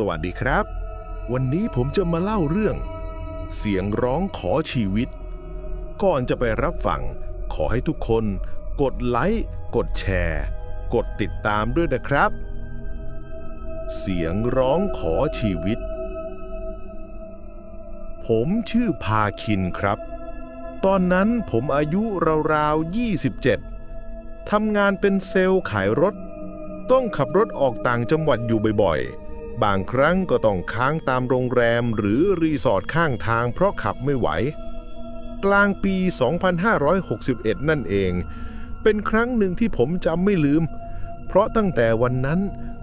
สวัสดีครับ วันนี้ผมจะมาเล่าเรื่อง เสียงร้องขอชีวิต ก่อนจะไปรับฟัง ขอให้ทุกคนกดไลค์ กดแชร์ กดติดตามด้วยนะครับ เสียงร้องขอชีวิต ผมชื่อพาคินครับ ตอนนั้นผมอายุราวๆ 27ทำงานเป็นเซลล์ขายรถ ต้องขับรถออกต่างจังหวัดอยู่บ่อยๆ บางครั้งก็ต้องค้างตามโรงแรมหรือรีสอร์ทข้างทางเพราะขับไม่ไหว กลางปี 2561 นั่นเอง เป็นครั้งหนึ่งที่ผมจำไม่ลืม เพราะตั้งแต่วันนั้น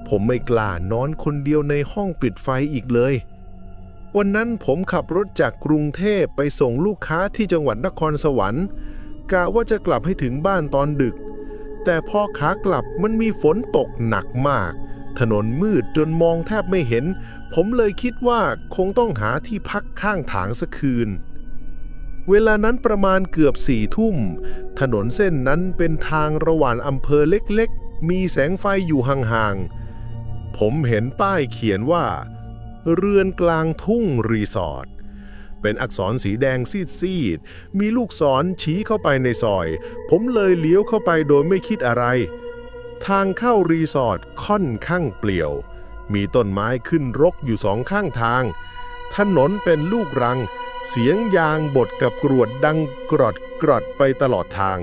ผมไม่กล้านอนคนเดียวในห้องปิดไฟอีกเลย วันนั้นผมขับรถจากกรุงเทพไปส่งลูกค้าที่จังหวัดนครสวรรค์กะว่าจะกลับให้ถึงบ้านตอนดึก แต่พอขากลับมันมีฝนตกหนักมาก ถนนมืดจนมองแทบไม่เห็น ผมเลยคิดว่าคงต้องหาที่พักข้างทางสักคืน เวลานั้นประมาณเกือบสี่ทุ่ม ถนนเส้นนั้นเป็นทางระหว่างอำเภอเล็กๆ มีแสงไฟอยู่ห่างๆ ผมเห็นป้ายเขียนว่า เรือนกลางทุ่งรีสอร์ทเป็นอักษรสีแดงซีดๆ มีลูกศรชี้เข้าไปในซอย ผมเลยเลี้ยวเข้าไปโดยไม่คิดอะไร ทางเข้ารีสอร์ทค่อนข้างเปลี่ยว มีต้นไม้ขึ้นรกอยู่สองข้างทาง ถนนเป็นลูกรัง เสียงยางบดกับกรวดดังกรอดกรอดไปตลอดทาง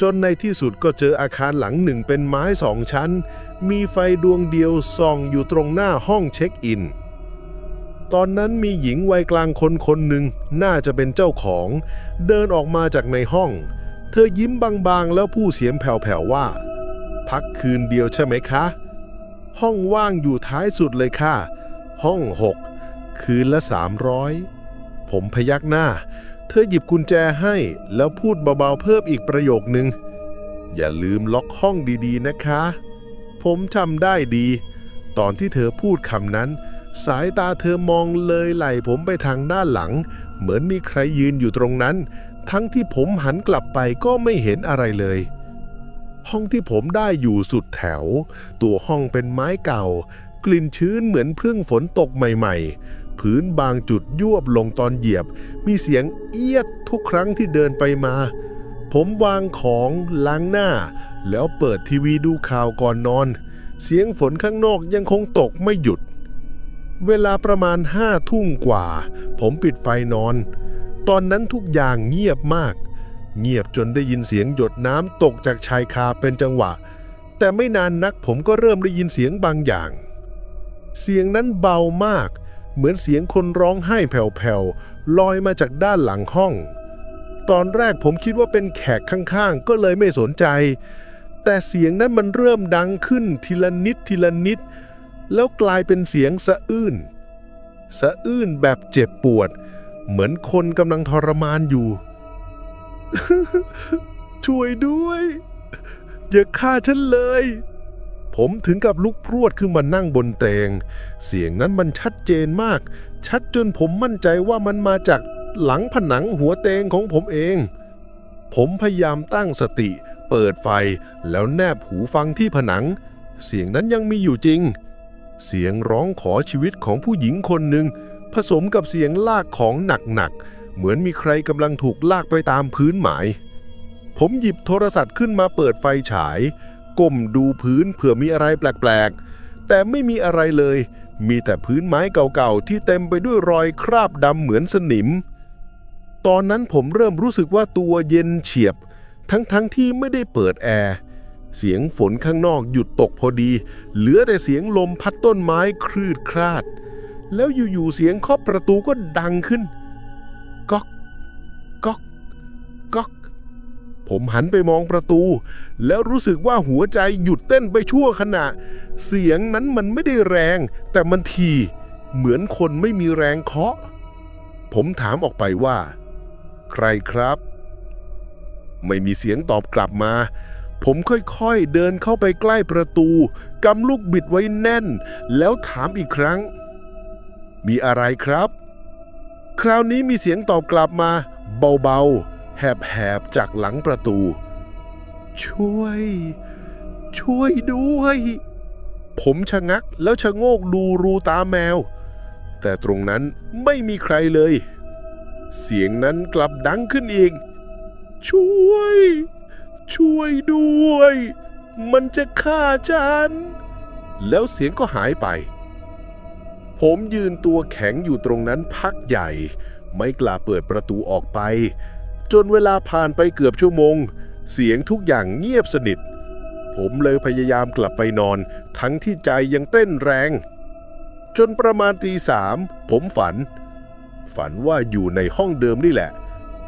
จนในที่สุดก็เจออาคารหลังหนึ่งเป็นไม้สองชั้น มีไฟดวงเดียวส่องอยู่ตรงหน้าห้องเช็คอินตอนนั้นมีหญิงวัยกลางคนคนหนึ่งน่าจะเป็นเจ้าของ เดินออกมาจากในห้อง เธอยิ้มบางๆแล้วพูดเสียงแผ่วๆว่า พักคืนเดียวใช่ไหมคะ ห้องว่างอยู่ท้ายสุดเลยค่ะ ห้องหกคืนละสามร้อยผมพยักหน้า เธอหยิบกุญแจให้แล้วพูดเบาๆเพิ่มอีกประโยคนึง อย่าลืมล็อกห้องดีๆนะคะ ผมจำได้ดี ตอนที่เธอพูดคำนั้น สายตาเธอมองเลยไหลผมไปทางด้านหลัง เหมือนมีใครยืนอยู่ตรงนั้น ทั้งที่ผมหันกลับไปก็ไม่เห็นอะไรเลย ห้องที่ผมได้อยู่สุดแถว ตัวห้องเป็นไม้เก่า กลิ่นชื้นเหมือนเพิ่งฝนตกใหม่ ๆ พื้นบางจุดยวบลงตอนเหยียบ มีเสียงเอียดทุกครั้งที่เดินไปมา ผมวางของล้างหน้า แล้วเปิดทีวีดูข่าวก่อนนอน เสียงฝนข้างนอกยังคงตกไม่หยุด เวลาประมาณห้าทุ่มกว่า ผมปิดไฟนอน ตอนนั้นทุกอย่างเงียบมาก เงียบจนได้ยินเสียงหยดน้ำตกจากชายคาเป็นจังหวะ แต่ไม่นานนักผมก็เริ่มได้ยินเสียงบางอย่าง เสียงนั้นเบามาก เหมือนเสียงคนร้องไห้แผ่วๆลอยมาจากด้านหลังห้อง ตอนแรกผมคิดว่าเป็นแขกข้างๆ ก็เลยไม่สนใจ แต่เสียงนั้นมันเริ่มดังขึ้นทีละนิดทีละนิด แล้วกลายเป็นเสียงสะอื้นสะอื้นแบบเจ็บปวด เหมือนคนกำลังทรมานอยู่ ช่วยด้วย อย่าฆ่าฉันเลย ผมถึงกับลุกพรวดขึ้นมานั่งบนเตง เสียงนั้นมันชัดเจนมาก ชัดจนผมมั่นใจว่ามันมาจากหลังผนังหัวเตงของผมเอง ผมพยายามตั้งสติ เปิดไฟแล้วแนบหูฟังที่ผนัง เสียงนั้นยังมีอยู่จริง เสียงร้องขอชีวิตของผู้หญิงคนหนึ่งผสมกับเสียงลากของหนักๆ เหมือนมีใครกำลังถูกลากไปตามพื้นหมาย ผมหยิบโทรศัพท์ขึ้นมาเปิดไฟฉาย ก้มดูพื้นเผื่อมีอะไรแปลกๆ แต่ไม่มีอะไรเลย มีแต่พื้นไม้เก่าๆ ที่เต็มไปด้วยรอยคราบดำเหมือนสนิม ตอนนั้นผมเริ่มรู้สึกว่าตัวเย็นเฉียบ ทั้งๆทที่ไม่ได้เปิดแอร์เสียงฝนข้างนอกหยุดตกพอดี เหลือแต่เสียงลมพัดต้นไม้คลืดคลาด แล้วอยู่ๆเสียงเคาะประตูก็ดังขึ้น ก๊อกก๊อกก๊อกผมหันไปมองประตู แล้วรู้สึกว่าหัวใจหยุดเต้นไปชั่วขณะ เสียงนั้นมันไม่ได้แรง แต่มันทีเหมือนคนไม่มีแรงเคาะ ผมถามออกไปว่า ใครครับ ไม่มีเสียงตอบกลับมา ผมค่อยๆเดินเข้าไปใกล้ประตูกำลูกบิดไว้แน่น แล้วถามอีกครั้ง มีอะไรครับ คราวนี้มีเสียงตอบกลับมาเบาๆ แหบๆ จากหลังประตู ช่วย ช่วยด้วย ผมชะงักแล้วชะโงกดูรูตาแมว แต่ตรงนั้นไม่มีใครเลย เสียงนั้นกลับดังขึ้นอีก ช่วย ช่วยด้วย มันจะฆ่าฉัน แล้วเสียงก็หายไป ผมยืนตัวแข็งอยู่ตรงนั้นพักใหญ่ ไม่กล้าเปิดประตูออกไป จนเวลาผ่านไปเกือบชั่วโมง เสียงทุกอย่างเงียบสนิท ผมเลยพยายามกลับไปนอน ทั้งที่ใจยังเต้นแรง จนประมาณตีสามผมฝัน ฝันว่าอยู่ในห้องเดิมนี่แหละ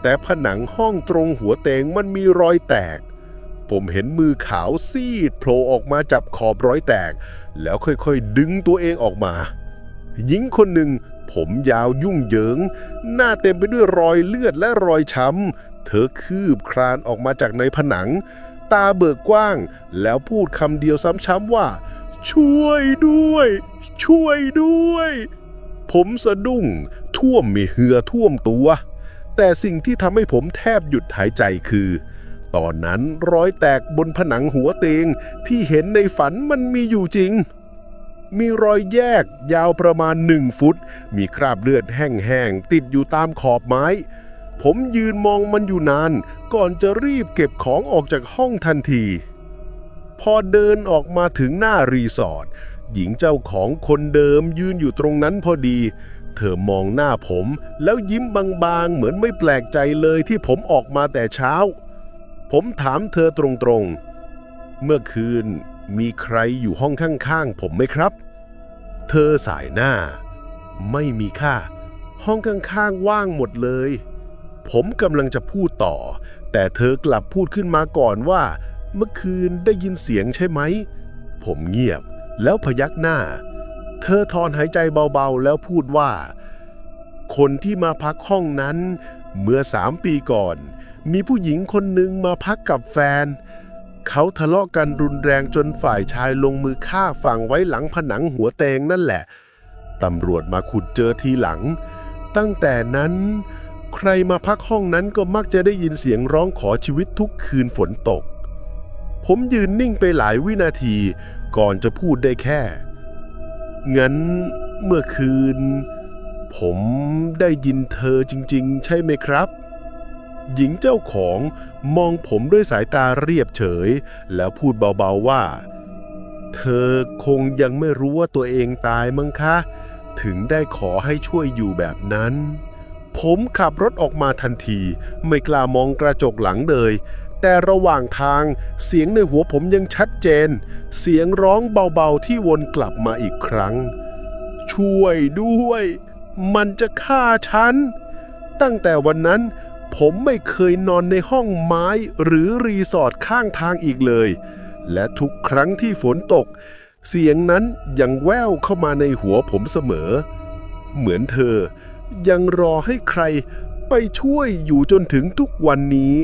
แต่ผนังห้องตรงหัวเตงมันมีรอยแตกผมเห็นมือขาวซีดโผล่ออกมาจับขอบรอยแตก แล้วค่อยๆ ดึงตัวเองออกมา หญิงคนหนึ่ง ผมยาวยุ่งเหยิง หน้าเต็มไปด้วยรอยเลือดและรอยช้ำ เธอคืบคลานออกมาจากในผนัง ตาเบิกกว้าง แล้วพูดคำเดียวซ้ำๆว่า ช่วยด้วย ช่วยด้วย ผมสะดุ้ง ท่วมมีเหือท่วมตัว แต่สิ่งที่ทำให้ผมแทบหยุดหายใจคือตอนนั้นรอยแตกบนผนังหัวเตียงที่เห็นในฝันมันมีอยู่จริง มีรอยแยกยาวประมาณหนึ่งฟุต มีคราบเลือดแห้งๆ ติดอยู่ตามขอบไม้ ผมยืนมองมันอยู่นาน ก่อนจะรีบเก็บของออกจากห้องทันที พอเดินออกมาถึงหน้ารีสอร์ทหญิงเจ้าของคนเดิมยืนอยู่ตรงนั้นพอดี เธอมองหน้าผมแล้วยิ้มบางๆ เหมือนไม่แปลกใจเลยที่ผมออกมาแต่เช้า ผมถามเธอตรงๆ เมื่อคืน มีใครอยู่ห้องข้างๆผมไหมครับ เธอสายหน้า ไม่มีค่าห้องข้างๆว่างหมดเลย ผมกำลังจะพูดต่อ แต่เธอกลับพูดขึ้นมาก่อนว่า เมื่อคืนได้ยินเสียงใช่ไหม ผมเงียบแล้วพยักหน้า เธอถอนหายใจเบาๆแล้วพูดว่า คนที่มาพักห้องนั้น เมื่อสามปีก่อน มีผู้หญิงคนหนึ่งมาพักกับแฟน เขาทะเลาะกันรุนแรงจนฝ่ายชายลงมือฆ่าฝังไว้หลังผนังหัวเตงนั่นแหละ ตำรวจมาขุดเจอทีหลัง ตั้งแต่นั้น ใครมาพักห้องนั้นก็มักจะได้ยินเสียงร้องขอชีวิตทุกคืนฝนตก ผมยืนนิ่งไปหลายวินาที ก่อนจะพูดได้แค่ งั้นเมื่อคืน ผมได้ยินเธอจริง ๆ ใช่ไหมครับ หญิงเจ้าของมองผมด้วยสายตาเรียบเฉย แล้วพูดเบาๆว่า เธอคงยังไม่รู้ว่าตัวเองตายมั้งคะ ถึงได้ขอให้ช่วยอยู่แบบนั้น ผมขับรถออกมาทันที ไม่กล้ามองกระจกหลังเลย แต่ระหว่างทางเสียงในหัวผมยังชัดเจน เสียงร้องเบาๆที่วนกลับมาอีกครั้ง ช่วยด้วย มันจะฆ่าฉัน ตั้งแต่วันนั้น ผมไม่เคยนอนในห้องไม้หรือรีสอร์ทข้างทางอีกเลย และทุกครั้งที่ฝนตก เสียงนั้นยังแว่วเข้ามาในหัวผมเสมอ เหมือนเธอยังรอให้ใครไปช่วยอยู่จนถึงทุกวันนี้